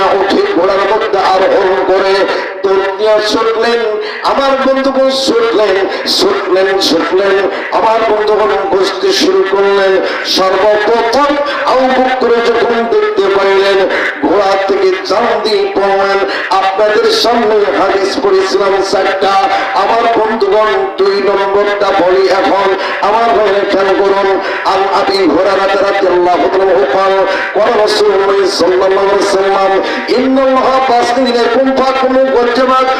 নিয়ে উঠে ঘোড়ার মধ্যে আরোহণ করে দৌড়িয়া ছুটলেন আমার বন্ধুগণ ছুটলেন ছুটলেন ছুটলেন আমার বন্ধুগণ বুঝতে শুরু করলেন। সর্বপ্রথম আউ করে যখন দেখতে পাইলেন, ঘোড়া থেকে জান দিয়ে পড়লেন, আপনাদের সামনে হাদিস পড়েছিলাম চারটা। আমার বন্ধুগণ দুই নম্বরটা বলি এখন, আমার ঘরে খেয়াল করুন, আল আবি ঘোড়া রাতে রাতে আল্লাহ সাল্লাম ইন্নাল্লাহ বাসদিনাকুম ফাকুম ওয়াজমাত ওয়া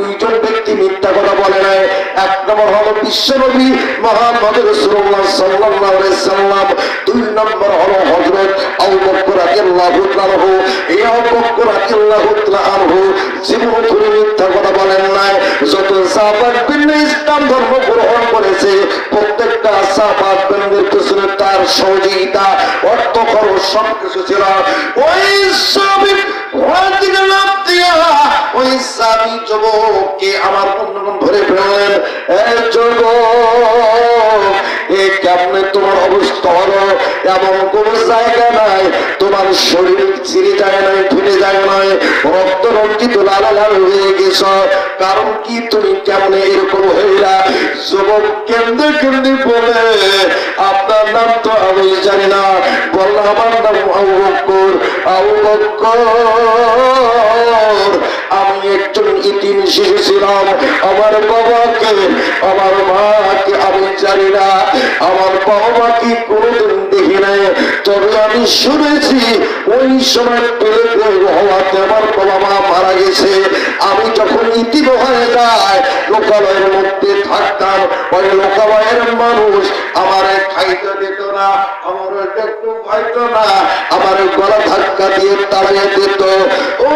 ব্যক্তি মিথ্যা কথা বলে নাই? এক নম্বর হলো বিশ্বনবী মোহাম্মদ রাসূলুল্লাহ সাল্লাল্লাহু আলাইহি সাল্লাম। দুই নম্বর হলো হযরত আবু বকর রাদিয়াল্লাহু এই আবু বকর রাদিয়াল্লাহু জীবন ধরে মিথ্যা কথা বলেন নাই। যত ইসলাম ধর্ম গ্রহণ করেছে, প্রত্যেকটা তার সহযোগিতা অর্থ খরচ সবকিছু ছিল। ওই সাবি আমার কোন জায়গা নাই। তোমার শরীর যায় ফেটে যায় রঞ্জিত লাল লাল হয়ে গেছ। কারণ কি তুমি কেমন এরকম হইলা? যুবক কেমনে কেমনে বলে? আপনার নাম তো আমি জানি না। বললাম আমার নাম আমি একজন ইতিম শিশু ছিলাম। আমার বাবাকে, আমার মাকে আমি জানি না, আমার বাবা মাকে কোনোদিন দেখি নাই। তবে আমি শুনেছি, ওই সময় পেলে হওয়াতে আমার বাবা মা মারা গেছে। আমি যখন ইতিম হয়ে যায় লোকালয়ের মধ্যে থাকতাম, ওই লোকালয়ের মানুষ আমার খাইতে দিত না, আমার একটু খাইতো না, আমার গলা ধাক্কা দিয়ে তাড়িয়ে দিত। ও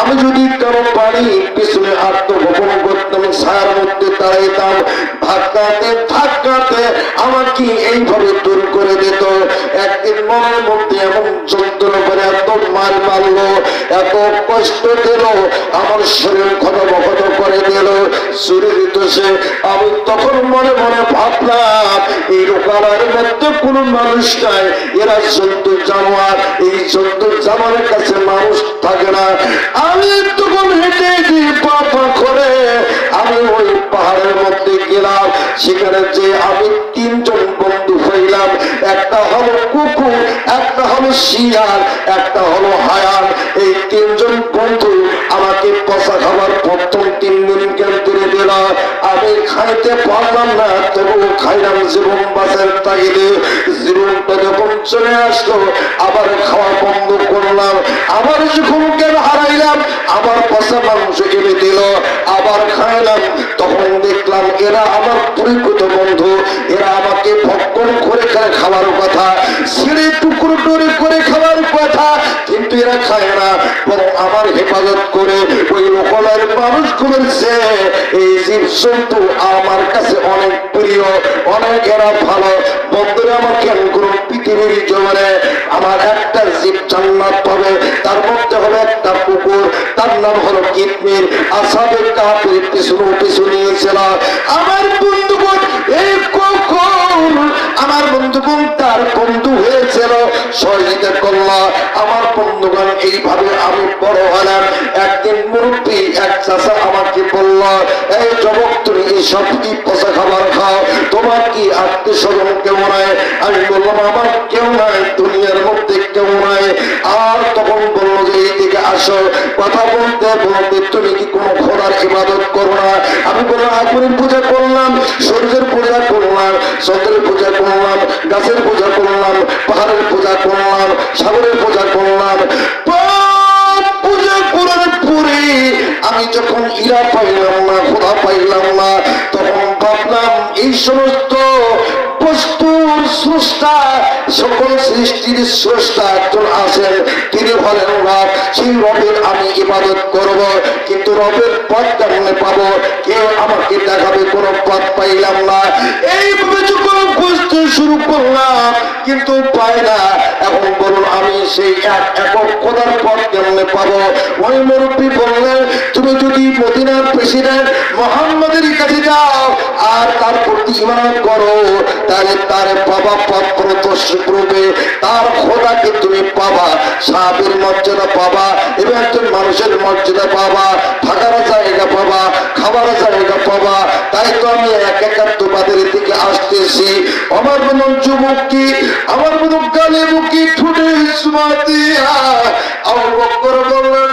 আমি যদি আত্মগোপন করতাম মধ্যে দাঁড়াইতাম। ধাক্কাতে ধাক্কাতে আমাকে এইভাবে দূর করে দিত। একদিন মনের মধ্যে এমন করে এত মার মারলো, এত কষ্ট দিল, আমার শরীর করে দিল। আমি তখন মনে মনে ভাবলাম, এই লোকালয়ের মধ্যে কোনো মানুষ নাই, এরা জন্তু জানোয়ার, এই জন্তু জানোয়ারের কাছে মানুষ থাকে না। আমি তখন হেঁটে পাপা করে আমি ওই পাহাড়ের মধ্যে গেলাম। সেখানে যে আমি তিনজন বন্ধু হইলাম। একটা হলো কুকুর, একটা হলো শিয়াল, একটা হলো হায়ান। এই তিনজন বন্ধু আমাকে পচা খাবার প্রথম তিন দিন আমি খাইতে পারলাম না তবু খাইলাম জীবন বাঁচার তাগিদে। জীবনটা যখন চলে আসলো, আবার খাওয়া বন্ধ করলাম, আবার যখন জ্ঞান হারাইলাম, আবার পচা মাংস এনে দিল, আবার খাইলাম। তখন দেখলাম এরা আমার পরিচিত বন্ধু, এরা আমাকে ভক্ষণ করে করে খাবার কথা। ছিঁড়ে টুরি করে খাবার কথা, কিন্তু এরা খায় না। বরং আমার হেফাজত করে ওই লোকালয়ের মানুষগুলোর সে এই জীব জন্তু আমার কাছে অনেক প্রিয়, অনেক এরা ভালো। বন্ধুরা আমার করুন পৃথিবীর জমনে আমার একটা জীব জান্নাত পাবে। তার মধ্যে হলো একটা কুকুর, তার নাম হলো কিডনির আসাদের কাপের পিছনে পিছু নিয়েছিল। আমার বন্ধুগণ এই কখন আমার বন্ধুগণ, তার বন্ধু সহযোগিতা আমার বন্ধুগণ, এইভাবে আমি বড় হলাম। একদিন মুরব্বী, এক চাষা আমাকে বলল, এই যুবক, তুমি এইসব কি পচা খাবার খাও? তোমার কি আত্মীয় স্বজন কেউ নাই? আমি বললাম, আমার কেউ নাই। দুনিয়ার মধ্যে কেউ নাই। আর তখন বলল যে এইদিকে আসো। কথা বলতে বলতে তুমি কি কোনো খোদার ইবাদত করো না? আমি বললাম আগুনের পূজা করলাম, সূর্যের পূজা করলাম, চন্দ্রের পূজা করলাম, গাছের পূজা করলাম, পাহাড়ের পূজা করলাম, সাগরের পূজা করলাম। পরে আমি যখন ইরা পাইলাম না, খোদা পাইলাম না, তখন ভাবলাম, এই সমস্ত বস্তুর স্রষ্টা, সকল সৃষ্টির স্রষ্টা একজন আছেন। তিনি হলেন রব সেই রবের আমি ইবাদত করব, কিন্তু রবের পথ কেমনে পাবো। কেউ আমাকে দেখাবে, কোনো পথ পাইলাম না। এইভাবে যখন খুঁজতে শুরু করলাম, কিন্তু পাই না। এখন বলুন, আমি সেই এক একক খোদার পথ কেমনে পাবো। ওই মুরব্বী বললেন, তুমি যদি মদিনার প্রেসিডেন্ট মোহাম্মদের কাছে যাও আর তার প্রতি ইমান করো, তাহলে তার বাবা পাত্র প্রবে তার খোদাকে তুমি পাবা, সাহাবের মর্যাদা পাবা এবং একজন মানুষের মর্যাদা পাবা থাকার জায়গা পাবা খাবার জায়গা পাবা তাই তো আমি এক একাত্মবাদের দিকে আসতেছি। আমার মনে যুবক কি আমার মনে গালে মুখি ঠুটে সুমাতিয়া আমার বক্কর বললেন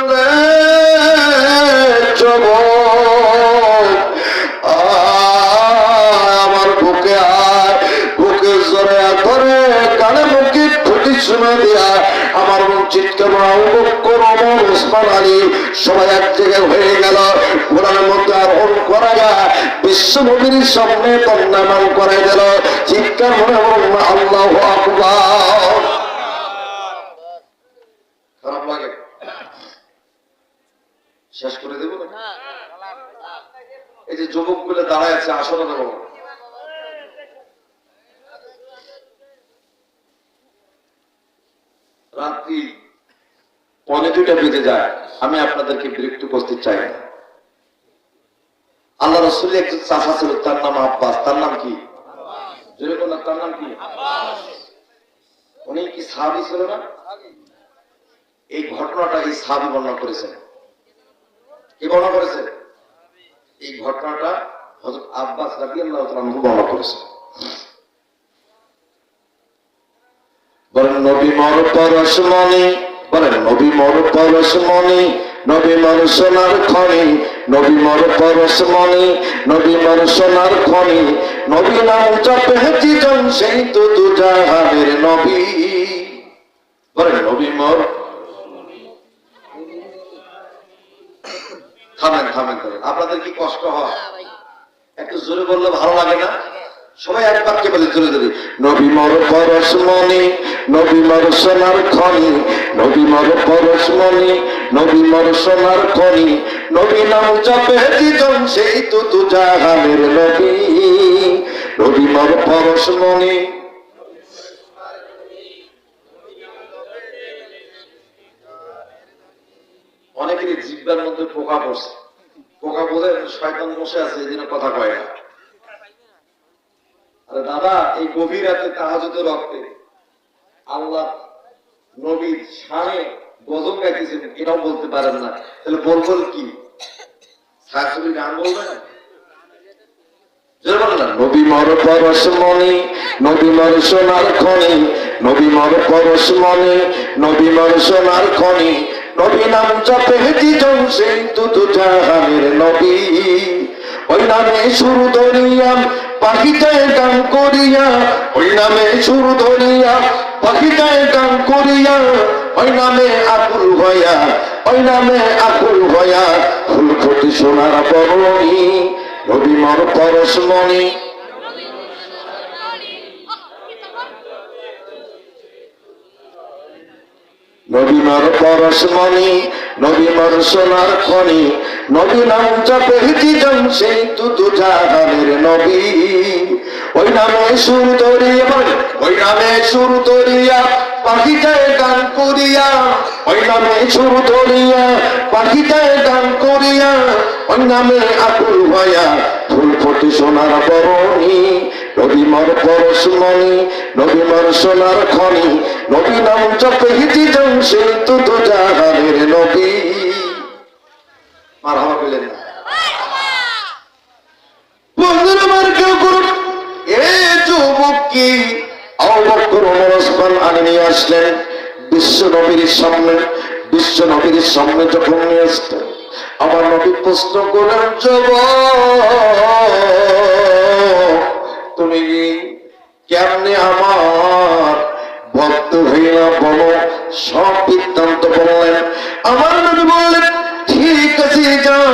সবাই এক জায়গায় হয়ে গেল। কোরআনের মধ্যে আরোহণ করা বিশ্ব নবীর সামনে তন্নামান করাই দিল। চিৎকার মনে আল্লাহ শেষ করে দেবো এই যে যুবকগুলো দাঁড়ায় আছে রাত্রি পনে দুইটা বেজে যায়। আমি আপনাদেরকে বিরক্ত করতে চাই না। আল্লাহ রসুল একজন চাষা ছিল, তার নাম আব্বাস। তার নাম কি? তার নাম কি? উনি কি সাহাবি ছিল না? এই ঘটনাটা এই সাহাবি বর্ণনা করেছেন। কি বর্ণনা করেছেন? এই ঘটনাটা হযরত আব্বাস তাআলা আনহু বর্ণনা করেছেন। বলেন, নবী মর পরশমণি বলেন, নবী মর পরশমণি নবী মর সোনার খনি, নবী মর পরশমণি নবী মর সোনার খনি, নবী নাম জপে জীবন সেই তো দু জাহানের নবী। বলেন, নবী মর থামেন থামেন আপনাদের কি কষ্ট হয়? একটু জোরে বললে ভালো লাগে না? সবাই এক বাক্যে বলে, জোরে জোরে। নবী মর পরশমণি নবী মর সোনার খনি, নবী মর পরশমণি নবী মর সোনার খনি। নবী নাম জপে জীবন সেই তো তু জাহানের নবী। নবী মর পরশমণি অনেকেরই জিব্বার মধ্যে পোকা পড়ছে। পোকা বোধে শয়তান বসে আছে এই জন্য কথা কয় না। দাদা, এই গভীর রাতে তাহাজুদের রক্তে আল্লাহ নবীর শানে গজল গাইতেছেন, এটাও বলতে পারেন না। তাহলে বলবল কি? গান বলবেন? নবী মর পরশমণি নবী মর সোনার খনি, নবী মর পরশমণি নবী মর সোনার নবী নাম জপে জীবন সেই দুধ জাহানের নবী। ওই নামে শুরু ধরিয়াম পাখিটায় গান করিয়া, ওই নামে সুর ধরিয়া পাখিটায় গান করিয়া, ওই নামে আকুল হইয়া, ওই নামে আকুল হইয়া ফুল ফুটি সোনার বরণী নবী মর পরশমণি নবী মর পরশমণি নবী মর সোনার খনি নবী নাম জপে জীবন সেই তুতু জাহানের নবী। ওই নামে সুর বলে, ওই নামে সুর ধরিয়া পাখিটায় গান করিয়া ওই নামে সুর ধরিয়া পাখিটায় গান করিয়া ওই নামে আকুল হইয়া ফুল ফটি সোনার বরণী নবী মর পরশমণি নবী মর সোনার খনি, নবী নাম জপে জীবন সেই তুতু জাহানের নবী। মার না আমার কেউ করুন এ যুবক কি? অবকর ওমর ওসমান আনি নিয়ে আসলেন বিশ্ব নবীর সামনে। বিশ্ব নবীর সামনে যখন নিয়ে আসতেন, আমার নবী প্রশ্ন করলেন, যুবক তুমি কেমনে আমার ভক্ত হইয়া বলো? সব বৃত্তান্ত বললেন, আমার নবী বললেন, ঠিক আছে, যাও।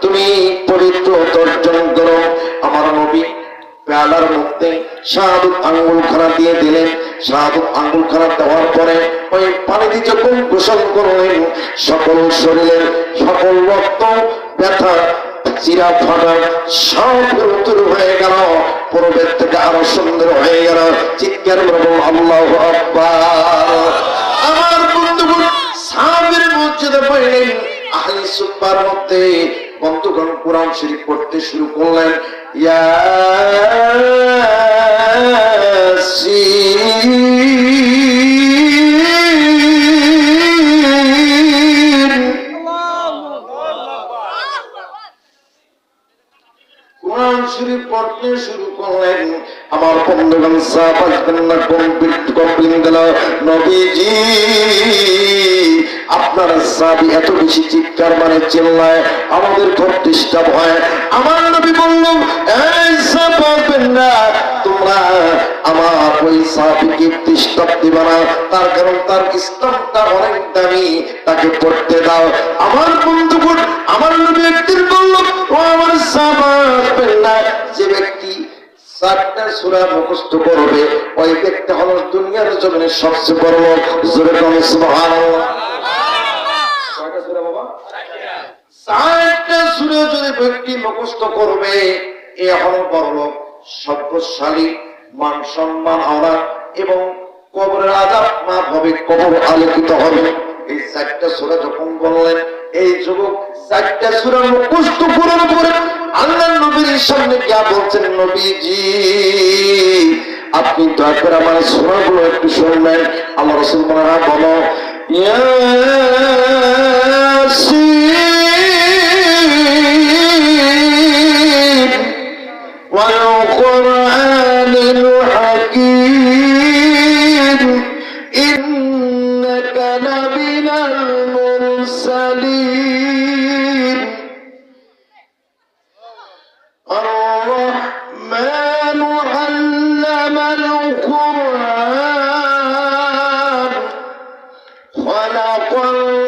তুমি পবিত্র অর্জন করো। আমার নবী পেয়ালার মধ্যে শাহাদুত আঙ্গুল খানা দিয়ে দিলেন। শাহাদুত আঙ্গুল খানা দেওয়ার পরে ওই পানিটি যখন গোসল করলেন, সকল শরীরের সকল রক্ত ব্যথা চিরা ফটক সব উত্তর হয়ে গেল। পূর্বের থেকে আরও সুন্দর হয়ে গেল। চিৎকার করব আল্লাহ আমার বন্ধুগণ, সাহাবের মসজিদে পাইলেন আহলে সুব্বার মধ্যে বন্ধুগণ কোরআন শরীফ পড়তে শুরু করলেন। ইয়া কোরআন শরীফ পড়তে শুরু করলেন। আমার বন্ধুগণ সাহাবাজ কন্যা কমপ্লিট গেল নবীজি, আপনার সাবি এত বেশি চিৎকার মানে চিল্লায়, আমাদের ঘর ডিস্টার্ব হয়। আমার নবী বলল না তোমরা আমার ওই সাহাবিকে ডিস্টার্ব দিবে না। তার কারণ তার ইসলামটা অনেক দামি, তাকে পড়তে দাও। আমার বন্ধুগণ, আমার নবী একদিন বলল, ও আমার সাহাবাজ না যে ব্যক্তি চারটা সুরা মুখস্থ করবে। ওই ব্যক্তি হলো দুনিয়ার জমিনে সবচেয়ে বড় জোরে সূরা এবং হবে আলোকিত হবে। এই চারটা সুরা যখন এই যুবক চারটা সুরা মুখস্থ করার পরে আল্লাহ নবীর সামনে গিয়া বলছেন, নবীজি, আপনি দয়া করে আমার শোনাগুলো একটু শুনবেন আমার রসুল হয় বলো, ইয়াসিন خلق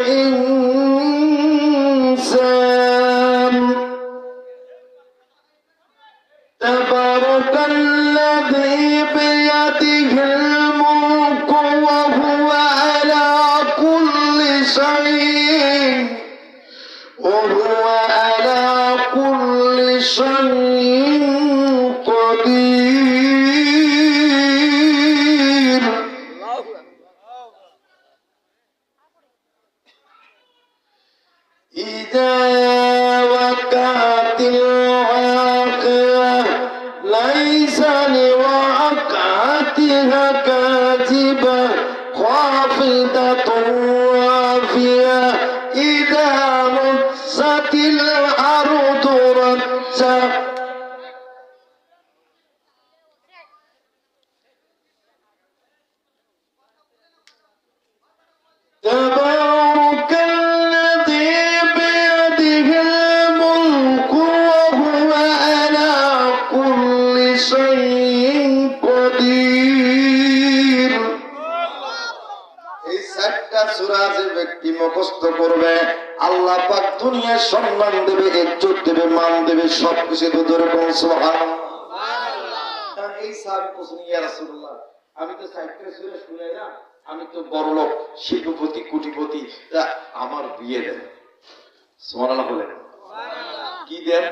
সবকিছু এই সাহাবী ইয়া রাসূলুল্লাহ আমি তো চারটা সূরা শুনে না আমি তো বড় লোক শিল্পপতি কোটিপতি আমার বিয়ে দেন। সুবহানাল্লাহ বলেন। কি দেন?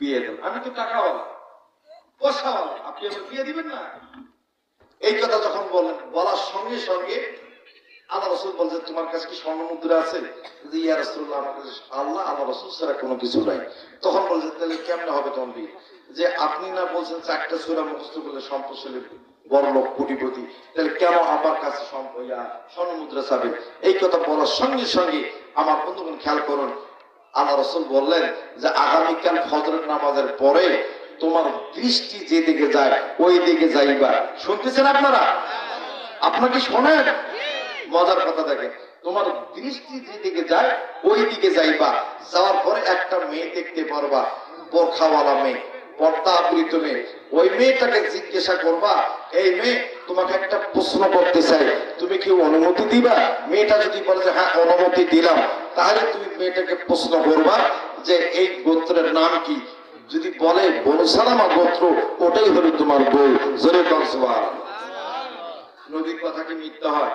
বিয়ে দেন। আমি তো টাকাওয়ালা পয়সাওয়ালা আপনি আমার বিয়ে দিবেন না? এই কথা যখন বললেন বলার সঙ্গে সঙ্গে আল্লাহ রসুল বলছে তোমার কাছে কি স্বর্ণ মুদ্রা আছে? ইয়া রসুল্লাহ আমার কাছে আল্লাহ আল্লাহ রসুল ছাড়া কোনো কিছু নাই। তখন বলছে তাহলে কেমনে হবে বিয়ে যে, আপনি না বলছেন চারটা সুরা মুখস্থ করলে সম্পদশালী বড় লোক, কোটিপতি, তাহলে কেন আমার কাছে স্বর্ণ মুদ্রা চাবে? এই কথা বলার সঙ্গে সঙ্গে আমার বন্ধুগণ খেয়াল করুন, আল্লাহ রসুল বললেন যে, আগামীকাল ফজরের নামাজের পরে তোমার দৃষ্টি যেদিকে যায় ওই দিকে যাইবা। শুনতেছেন আপনারা? আপনাকে শোনেন? মজার কথা দেখেন, তোমার দৃষ্টি যেদিকে যায় ওই দিকে যাইবা। যাওয়ার পরে একটা মেয়ে দেখতে পারবা, বোরখাওয়ালা মেয়ে, পর্দা আবৃত মেয়ে। ওই মেয়েটাকে জিজ্ঞাসা করবা, এই মেয়ে, তোমাকে একটা প্রশ্ন করতে চাই। তুমি কি অনুমতি দিবা? মেয়েটা যদি বলে যে হ্যাঁ অনুমতি দিলাম। তাহলে তুমি মেয়েটাকে প্রশ্ন করবা যে, এই গোত্রের নাম কি? যদি বলে বনু সালামা গোত্র, ওটাই হলো তোমার বউ। জোরে কনসবা নদীর কথা কি মিথ্যা হয়?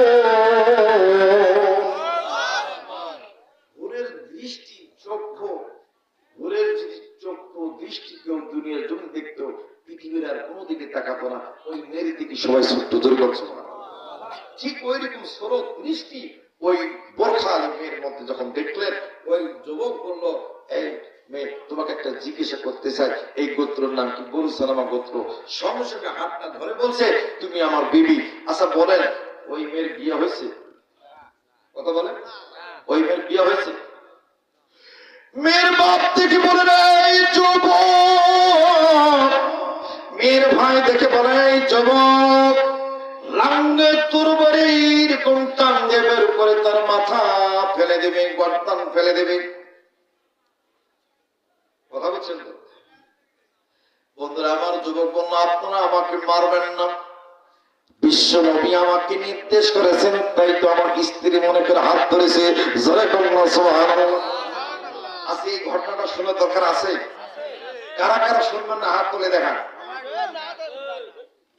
সালামা গোত্র সঙ্গে হাতটা ধরে বলছে, তুমি আমার বিবি। আচ্ছা বলেন, ওই মেয়ের বিয়ে হয়েছে? কথা বলেন। ওই মেয়ের বিয়ে হয়েছে? মেয়ের বাপ থেকে বলে এই যুবক। মেয়ের ভাই দেখে বলে এই যুবক। লাঙ্গে তোর বাড়ির কোন টান তার মাথা ফেলে দেবে গর্তান ফেলে দেবে। কথা বলছেন তো? বন্ধুরা, আমার যুবক বন্ধু, আপনারা আমাকে মারবেন না। বিশ্ব আমাকে নির্দেশ করেছেন, তাই তো আমার স্ত্রী মনে করে হাত ধরেছে। ঘটনাটা দরকার আছে? কারা কারা শুনবেন না, হাত তুলে দেখান।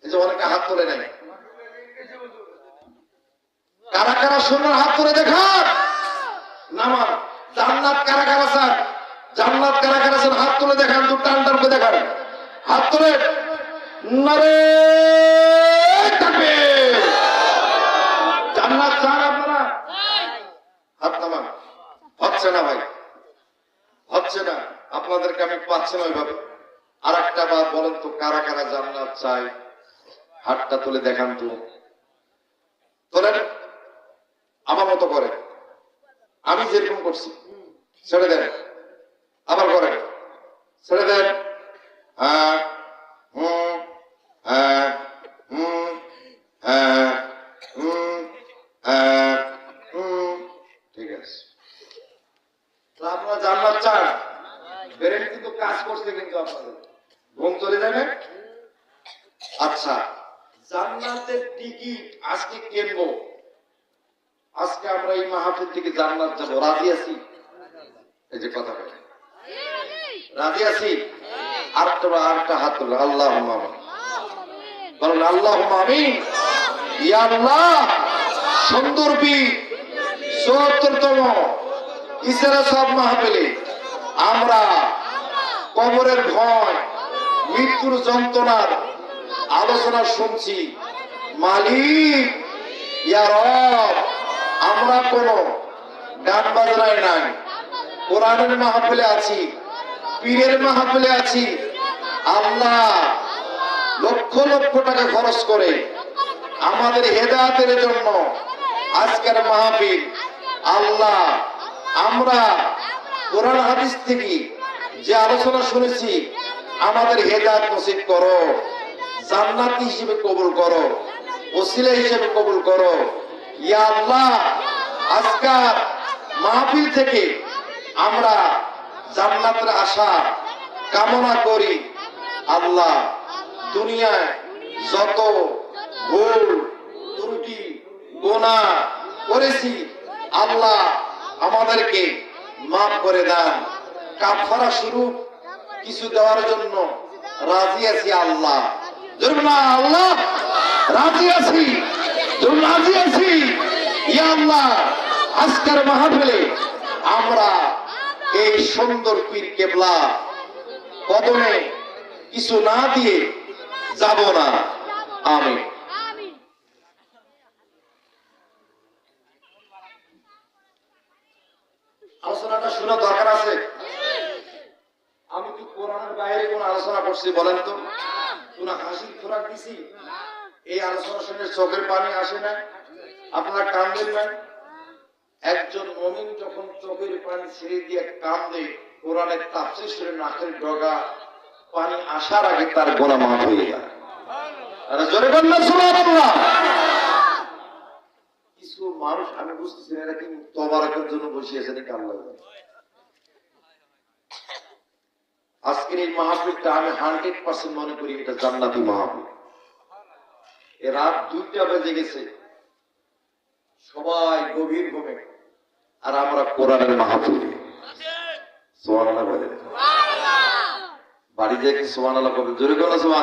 এই যে অনেকে হাত তুলে নেয়। কারা কারা শুনবেন, হাত তুলে দেখান। নামান জান্নাত কারা কারা স্যার জান্নাত কারা কারা স্যার হাত তুলে দেখান দু টান টান করে দেখান। হাত তুলে নারে তাকবীর জান্নাত চান আপনারা? হাত নামান। হচ্ছে না ভাই। হচ্ছে না। আপনাদেরকে আমি পাচ্ছি না ওইভাবে। আর একটা বার বলেন তো, কারা কারা জান্নাত চাই হাতটা তুলে দেখান তো। তোলেন। আমার মতো করে। আমি যেরকম করছি। ছেড়ে দেন। আবার করেন। ছেড়ে দেন। ঠিক আছে তো আপনারা জান্নাত আচ্ছা জান্নাতের টিকিট আজকে কিনবো। আজকে আমরা এই মাহফিল থেকে জান্নাত যাব। আছি? এই যে কথা বলে রাজি আছি? আরেকটা আরেকটা হাত আল্লাহ বলেন আল্লাহ চুয়াত্তরতম ইসারা সব আমরা কবরের ভয়, মৃত্যুর যন্ত্রণার আলোচনা শুনছি। মালিক, ইয়া রব, আমরা কোন গান বাজনায় নাই। কোরআনের মাহফিলে আছি, পীরের মাহফিলে আছি আল্লাহ লক্ষ লক্ষ টাকা খরচ করে আমাদের হেদায়েতের জন্য আজকের মাহফিল। আল্লাহ, আমরা কোরআন হাদিস থেকে যে আলোচনা শুনেছি, আমাদের হেদায়েত নসিব করো। জান্নাতি হিসেবে কবুল করো। ওসিলা হিসেবে কবুল করো। ইয়া আল্লাহ আজকাল মাহফিল থেকে আমরা জান্নাতের আশা কামনা করি। আল্লাহ দুনিয়ায় যত ভুল ত্রুটি গোনা করেছি আল্লাহ আমাদেরকে মাফ করে দেন। কাফারা শুরু কিছু দেওয়ার জন্য রাজি আছি আল্লাহ। আল্লাহ রাজি আছি রাজি আছি। ইয়া আল্লাহ আজকের মাহফিলে আমরা এই সুন্দর পীর কেবলা কদমে কিছু না দিয়ে যাব না। আমি আলোচনাটা শোনা দরকার আছে? আমি কি কোরআনের বাইরে কোন আলোচনা করছি, বলেন তো। কোন হাসির খোরাক দিছি? এই আলোচনা শুনে চোখের পানি আসে না? আপনারা কান্দেন না? একজন মমিন যখন চোখের পানি ছেড়ে দিয়ে কান্দে, কোরআনের তাপসে শুনে নাকের ডগা পানি আসার আগে তার গোনা মাফ হয়ে যায়। কিছু মানুষ, আমি বুঝতেছি এরা কি তবারকের জন্য বসে আছে আল্লাহ আজকের এই মাহফিলটা আমি হান্ড্রেড পার্সেন্ট মনে করি এটা জান্নাতি মাহফিল। রাত দুইটা বেজে গেছে। সবাই গভীর ঘুমে। আর আমরা কোরআনের মাহফিল। সোহান আল্লাহ বলে বাড়ি থেকে সোহান আল্লাহ কবে জোরে করো আল্লাহ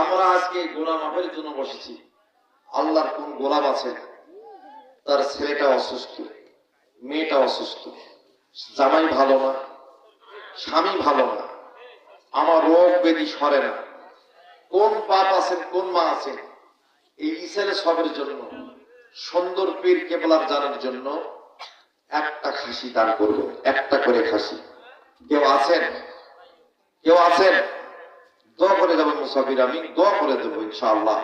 আমরা আজকে গোলাম মাফের জন্য বসেছি। আল্লাহর কোন গোলাম আছে? তার ছেলেটা অসুস্থ, মেয়েটা অসুস্থ। জামাই ভালো না, স্বামী ভালো না। আমার রোগ ব্যাধি সরে না। কোন বাপ আছেন কোন মা আছেন এই ইসালে সবের জন্য, সুন্দর পীর কেবলার জানার জন্য একটা খাসি দান করব, একটা করে খাসি। কেউ আছেন? কেউ আছেন? দোয়া করে যাবেন মুসাফির, আমি দোয়া করে দেবো ইনশাআল্লাহ।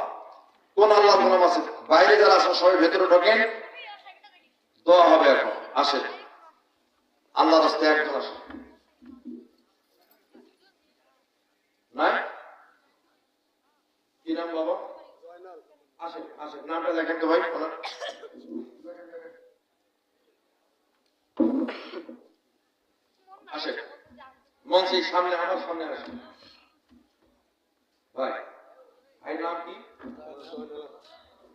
কোন আল্লাহ নাম আছে বাইরে যারা আছেন, সবাই ভেতরে ঢোকেন। দোয়া হবে এখন, আসেন। আল্লাহ রাস্তায় একজন আসেন। কি নাম বাবা? আসেন আসেন। নামটা দেখেন তো ভাই ওনার আসেন সামনে আমার সামনে আসেন ভাই ভাই নাম কি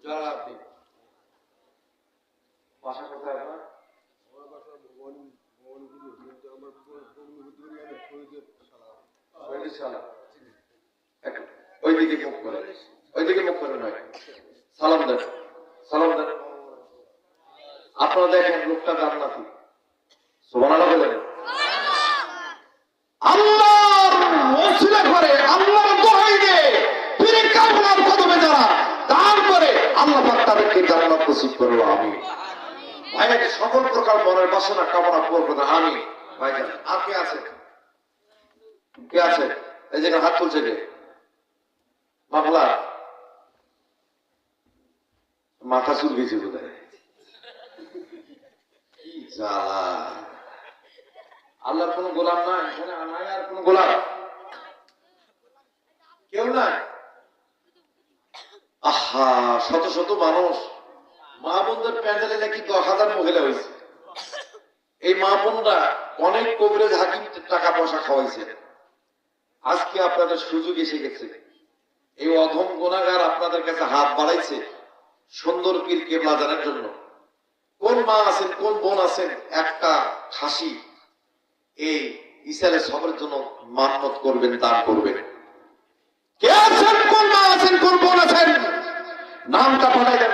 জলালাউদ্দিন বাসা কোথায় আপনার? ওইদিকে মুখ করে। ওইদিকে মুখ করে নয়। সালাম দেন। সালাম দেন। আপনারা দেখেন লোকটা জান্নাতি বলেন আল্লাহর ওসিলা করে আল্লাহর দোহাই দিয়ে পীরে কাফলার কদমে যারা দান করে আল্লাহ পাক তাদেরকে জান্নাত নসিব করল আমি ভাইয়ের সকল প্রকার মনের বাসনা, কামনা করব না আমি ভাইজান, আর কে আছে? কে আছে? এই যে হাত তুলছে কে? মামলা মাথা চুল গেছে বোধ আল্লাহর কোন গোলাম নাই নাই আর কোন গোলাম। কেউ নাই? আহা, শত শত মানুষ। মা প্যান্ডেলে নাকি দশ হাজার মহিলা হয়েছে। এই মা বোনরা অনেক কবিরাজ হাকিম টাকা পয়সা খাওয়াইছে। আজকে আপনাদের সুযোগ এসে গেছে। এই অধম গুণাগার আপনাদের কাছে হাত বাড়াইছে সুন্দর পীর কেবলা জানার জন্য। কোন মা আছেন, কোন বোন আছেন, একটা খাসি এই ইসালে সবের জন্য মান্নত করবেন, দান করবেন। কে আছেন, কোন মা আছেন, কোন বোন আছেন? নামটা পাঠাই দেন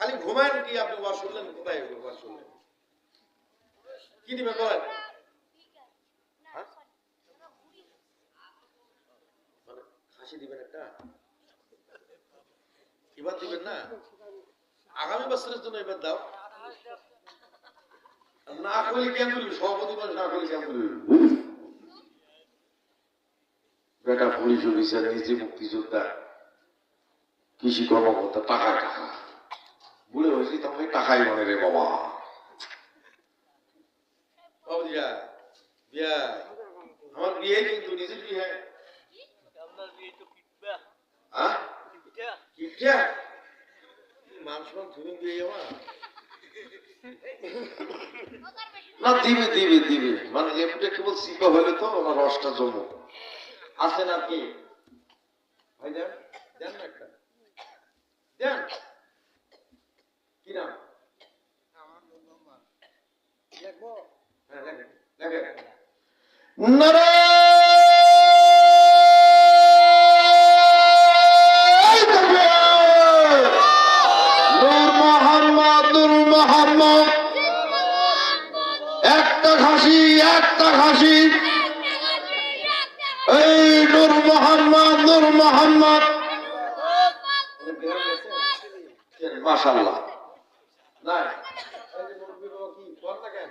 খালি ঘুমায় কি আপনি ওয়াজ শুনলেন কোথায় ওয়াজ শুনলেন কি দিবেন বলেন হ্যাঁ? মানে হাসি দিবেন একটা? এবার দিবেন না? আগামী বছরের জন্য এবার দাও। না করলে কেন বলবি সভাপতি মানুষ না করলে কেন বেটা পুলিশ অফিসার নিজে মুক্তিযোদ্ধা। কৃষি কর্মকর্তা টাকা টাকা। বুড়ে হয়েছি তখন টাকাই মনে রে বাবা। আমার বিয়ে কিন্তু নিজের বিয়ে। না দিবে দিবে দিবে। মানে এমটা কেবল সিপা হলে তো আমার রসটা জমো আছে না কি ভাই দেন দেন না একটা দেন কি নাম হ্যাঁ, লেখেন, লেখেন। নারায়ণ তাকবীর! নূর মোহাম্মদ, নূর মোহাম্মদ। একটা একটা এই নূর মোহাম্মদ নূর মোহাম্মদ। মাশাল্লাহ নাই এই যে মুরব্বি বাবা কি বল না কেন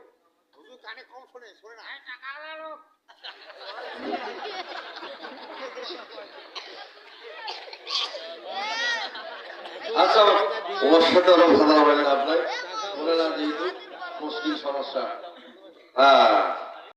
কানে কম শোনে শোনে না। টাকা লোক। আচ্ছা যেহেতু সমস্যা। হ্যাঁ।